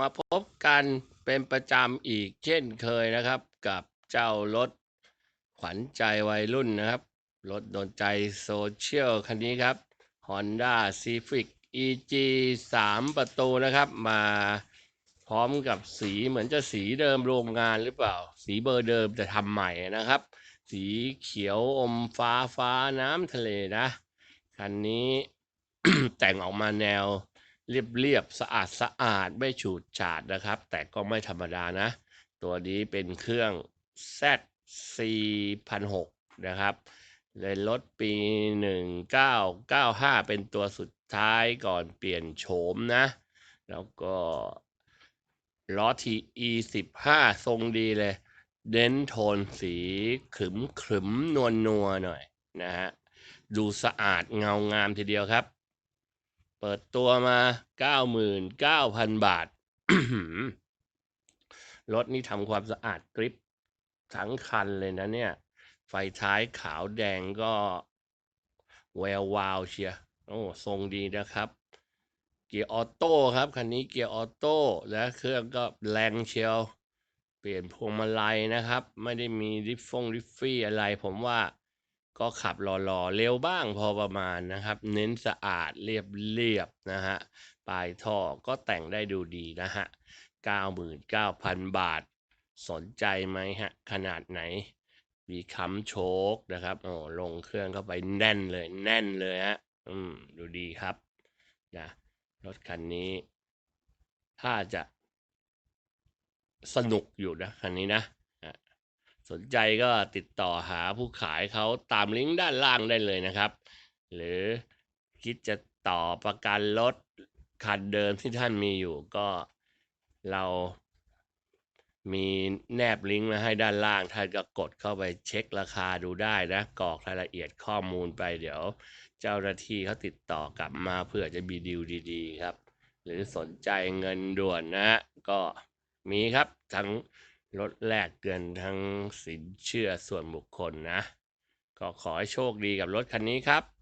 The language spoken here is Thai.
มาพบกันเป็นประจำอีกเช่นเคยนะครับ กับเจ้ารถขวัญใจวัยรุ่นนะครับ รถโดนใจโซเชียลคันนี้ครับ Honda Civic EG 3 ประตูนะครับ มาพร้อมกับสีเหมือนจะสีเดิมโรงงานหรือเปล่า สีเบอร์เดิมแต่ทำใหม่นะครับ สีเขียวอมฟ้าฟ้าน้ำทะเลนะ คันนี้แต่งออกมาแนว เรียบเรียบสะอาดสะอาดไม่ฉูดฉาดนะครับ แต่ก็ไม่ธรรมดานะ ตัวนี้เป็นเครื่อง Z 4 0 0นะครับเลยรถปี 1995 เป็นตัวสุดท้ายก่อนเปลี่ยนโฉมนะ แล้วก็ล้อ TE 15ทรงดีเลย เน้นโทนสีขึมขึมนวลนัวหน่อยนะฮะ ดูสะอาดเงางามทีเดียวครับ เปิดตัวมา99,000บาทรถนี่ทำความสะอาดกริปทั้งคันเลยนะเนี่ย ไฟท้ายขาวแดงก็แวววาวเชียร์โอ้ทรงดีนะครับ เกียร์ออโต้ครับ คันนี้เกียร์ออโต้และเครื่องก็แรงเชียว เปลี่ยนพวงมาลัยนะครับ ไม่ได้มีริฟฟงริฟฟี่อะไร ผมว่า ก็ขับหล่อๆเร็วบ้างพอประมาณนะครับ เน้นสะอาดเรียบๆนะฮะปลายท่อก็แต่งได้ดูดีนะฮะ 99,000 บาท สนใจไหมฮะ ขนาดไหน มีค้ำโชคนะครับโอ้ลงเครื่องเข้าไปแน่นเลยแน่นเลยฮะ อืม ดูดีครับนะรถคันนี้ ถ้าจะสนุกอยู่นะคันนี้นะ สนใจก็ติดต่อหาผู้ขายเขาตามลิงก์ด้านล่างได้เลยนะครับ หรือคิดจะต่อประกันรถคันเดิมที่ท่านมีอยู่ก็เรามีแนบลิงก์มาให้ด้านล่าง ท่านก็กดเข้าไปเช็คราคาดูได้นะกรอกรายละเอียดข้อมูลไปเดี๋ยว เจ้าหน้าที่เขาติดต่อกลับมาเพื่อจะมีดีลดีๆครับ หรือสนใจเงินด่วนนะฮะก็มีครับทั้ง ลดแลกเกินทั้งสินเชื่อส่วนบุคคลนะ ก็ขอให้โชคดีกับรถคันนี้ครับ